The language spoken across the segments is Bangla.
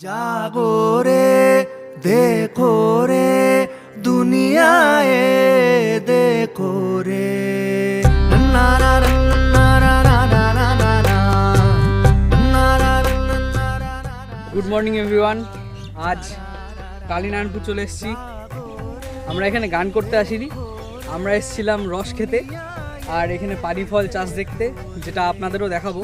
জাগরে দেখো রে দুনিয়ায় দেখো রে গুড মর্নিং এভরিওয়ান আজ কালীনারায়ণপুর চলে এসেছি আমরা এখানে গান করতে আসিনি আমরা এসেছিলাম রস খেতে আর এখানে পানি ফল চাষ দেখতে যেটা আপনাদেরও দেখাবো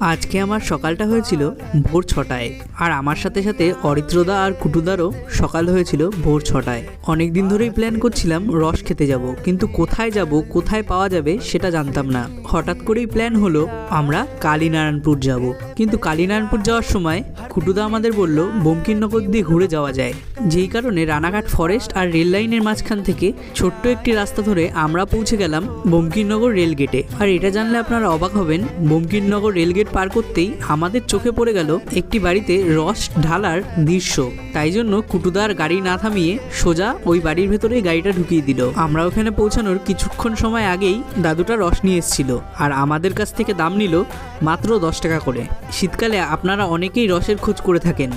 আজকে আমার সকালটা হয়েছিল ভোর ছটায়। আর আমার সাথে সাথে অরিত্রদা আর কুটুদারও সকাল হয়েছিল ভোর ছটায়। অনেক দিন ধরেই প্ল্যান করছিলাম রস খেতে যাব, কিন্তু কোথায় যাব, কোথায় পাওয়া যাবে সেটা জানতাম না। হঠাৎ করেই প্ল্যান হলো আমরা কালীনারায়ণপুর যাব। কিন্তু কালীনারায়ণপুর যাওয়ার সময় কুটুদা আমাদের বলল, বঙ্কিমনগর দিয়ে ঘুরে যাওয়া যায়। যেই কারণে রানাঘাট ফরেস্ট আর রেল লাইনের মাঝখান থেকে ছোট্ট একটি রাস্তা ধরে আমরা পৌঁছে গেলাম বঙ্কিমনগর রেল গেটে আর এটা জানলে আপনারা অবাক হবেন, বঙ্কিমনগর রেল গেট পার করতেই আমাদের চোখে পড়ে গেল একটি বাড়িতে রস ঢালার দৃশ্য। তাই জন্য কুটুদার গাড়ি না থামিয়ে সোজা ওই বাড়ির ভেতরেই গাড়িটা ঢুকিয়ে দিল। আমরা ওখানে পৌঁছানোর কিছুক্ষণ সময় আগেই দাদুটা রস নিয়ে এসেছিল আর আমাদের কাছ থেকে দাম নিল মাত্র দশ টাকা করে। শীতকালে আপনারা অনেকেই রসের খোঁজ করে থাকেন।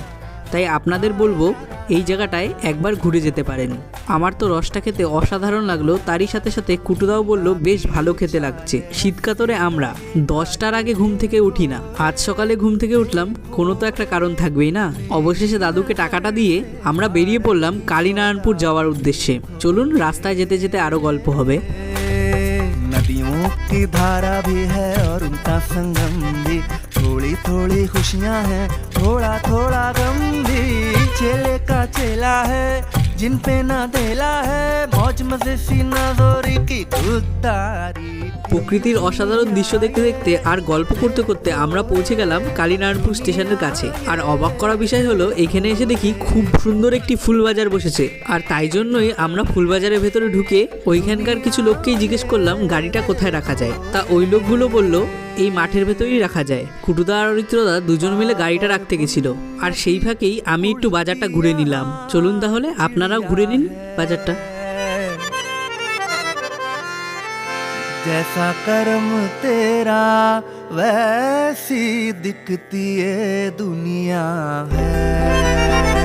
তাই আপনাদের বলবো এই জায়গাটায় একবার ঘুরে যেতে পারেন আমার তো রসটা খেতে অসাধারণ লাগলো তারই সাথে সাথে কুটুদাও বলল বেশ ভালো খেতে লাগছে শীতকাতরে আমরা দশটার আগে ঘুম থেকে উঠি না আজ সকালে ঘুম থেকে উঠলাম কোনো তো একটা কারণ থাকবেই না অবশেষে দাদুকে টাকাটা দিয়ে আমরা বেরিয়ে পড়লাম কালীনারায়ণপুর যাওয়ার উদ্দেশ্যে চলুন রাস্তায় যেতে যেতে আরও গল্প হবে नदियों की धारा भी है और उनका संगम भी थोड़ी थोड़ी खुशियां हैं थोड़ा थोड़ा गम भी चेले का चेला है जिन पे ना देला है मौज मजे सी नजोरी की खुदारी প্রকৃতির অসাধারণ দৃশ্য দেখতে দেখতে আর গল্প করতে করতে আমরা পৌঁছে গেলাম কালীনারায়ণপুর স্টেশনের কাছে আর অবাক করা বিষয় হলো এখানে এসে দেখি খুব সুন্দর একটি ফুল বাজার বসেছে আর তাই জন্যই আমরা ফুল বাজারের ভেতরে ঢুকে ওইখানকার কিছু লোককেই জিজ্ঞেস করলাম গাড়িটা কোথায় রাখা যায় তা ওই লোকগুলো বলল এই মাঠের ভেতরেই রাখা যায় কুটুদা আর অরিত্রদা দুজন মিলে গাড়িটা রাখতে গেছিল আর সেই ফাঁকেই আমি একটু বাজারটা ঘুরে নিলাম চলুন তাহলে আপনারাও ঘুরে নিন বাজারটা जैसा कर्म तेरा वैसी दिखती है दुनिया है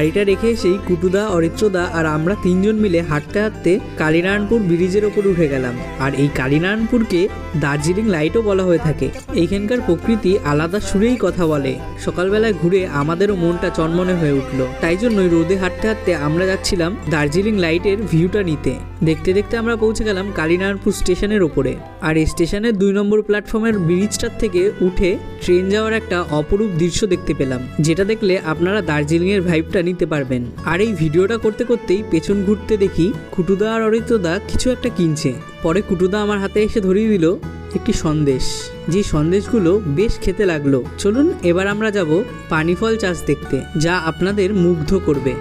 গাড়িটা রেখে এসেই কুটুদা, অরিত্রদা আর আমরা তিনজন মিলে হাঁটতে হাঁটতে কালীনারায়ণপুর ব্রিজের ওপর উঠে গেলাম। আর এই কালীনারায়ণপুরকে দার্জিলিং লাইটও বলা হয়ে থাকে। এইখানকার প্রকৃতি আলাদা সুরেই কথা বলে। সকালবেলায় ঘুরে আমাদেরও মনটা চনমনে হয়ে উঠল। তাই জন্যই রোদে হাঁটতে হাঁটতে আমরা যাচ্ছিলাম দার্জিলিং লাইটের ভিউটা নিতে। দেখতে দেখতে আমরা পৌঁছে গেলাম কালীনারায়ণপুর স্টেশনের ওপরে। আর এই স্টেশনের দুই নম্বর প্ল্যাটফর্মের ব্রিজটার থেকে উঠে ট্রেন যাওয়ার একটা অপরূপ দৃশ্য দেখতে পেলাম। যেটা দেখলে আপনারা দার্জিলিংয়ের ভাইবটা নিতে পারবেন। আর এই ভিডিওটা করতে করতেই পেছন ঘুরতে দেখি কুটুদা আর অরিত্রদা কিছু একটা কিনছে। পরে কুটুদা আমার হাতে এসে ধরিয়ে দিল একটি সন্দেশ। যে সন্দেশগুলো বেশ খেতে লাগল। চলুন এবার আমরা যাব পানিফল চাষ দেখতে, যা আপনাদের মুগ্ধ করবে।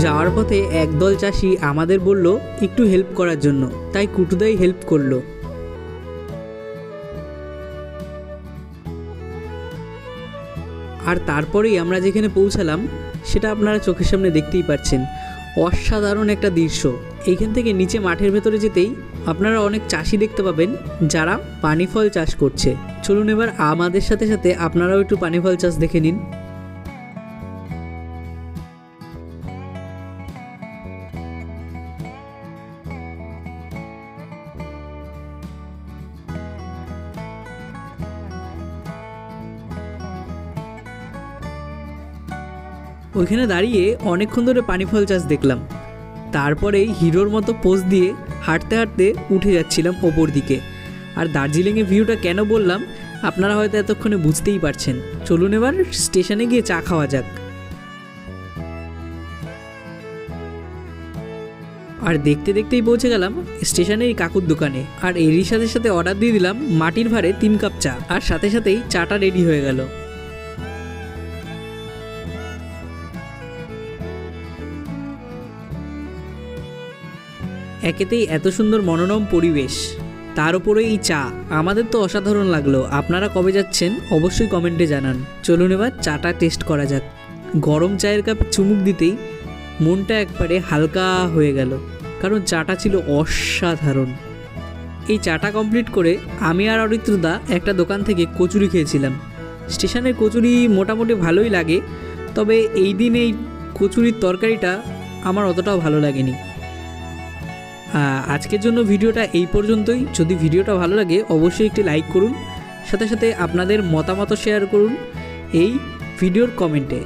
যাওয়ার পথে একদল চাষি আমাদের বলল, একটু হেল্প করার জন্য। তাই কুটুদাই হেল্প করল। আর তারপরেই আমরা যেখানে পৌঁছালাম, সেটা আপনারা চোখের সামনে দেখতেই পাচ্ছেন। অসাধারণ একটা দৃশ্য। এইখান থেকে নিচে মাঠের ভেতরে যেতেই আপনারা অনেক চাষি দেখতে পাবেন, যারা পানি ফল চাষ করছে। চলুন এবার আমাদের সাথে সাথে আপনারাও একটু পানি ফল চাষ দেখে নিন। ওইখানে দাঁড়িয়ে অনেকক্ষণ ধরে পানি ফল চাষ দেখলাম। তারপরেই হিরোর মতো পোজ দিয়ে হাঁটতে হাঁটতে উঠে যাচ্ছিলাম ওপর দিকে। আর দার্জিলিংয়ের ভিউটা কেন বললাম, আপনারা হয়তো এতক্ষণে বুঝতেই পারছেন। চলুন এবার স্টেশনে গিয়ে চা খাওয়া যাক। আর দেখতে দেখতেই পৌঁছে গেলাম স্টেশনে এই কাকুর দোকানে। আর এরই সাথে সাথে অর্ডার দিয়ে দিলাম মাটির ভারে তিন কাপ চা। আর সাথে সাথেই চাটা রেডি হয়ে গেল। একেতেই এত সুন্দর মনোরম পরিবেশ। তার উপরে এই চা। আমাদের তো অসাধারণ লাগল। আপনারা কবে যাচ্ছেন অবশ্যই কমেন্টে জানান। চলুন এবার চাটা টেস্ট করা যাক। গরম চায়ের কাপ চুমুক দিতেই মনটা একবারে হালকা হয়ে গেল। কারণ চাটা ছিল অসাধারণ। এই চাটা কমপ্লিট করে আমি আর অরিত্রদা একটা দোকান থেকে কচুরি খেয়েছিলাম। স্টেশনের কচুরি মোটামুটি ভালোই লাগে, তবে এই দিন এই কচুরির তরকারিটা আমার অতটাও ভালো লাগেনি। আজকের জন্য ভিডিওটা এই পর্যন্তই। যদি ভিডিওটা ভালো লাগে, অবশ্যই একটি লাইক করুন। সাথে সাথে আপনাদের মতামত শেয়ার করুন। এই ভিডিওর কমেন্টে।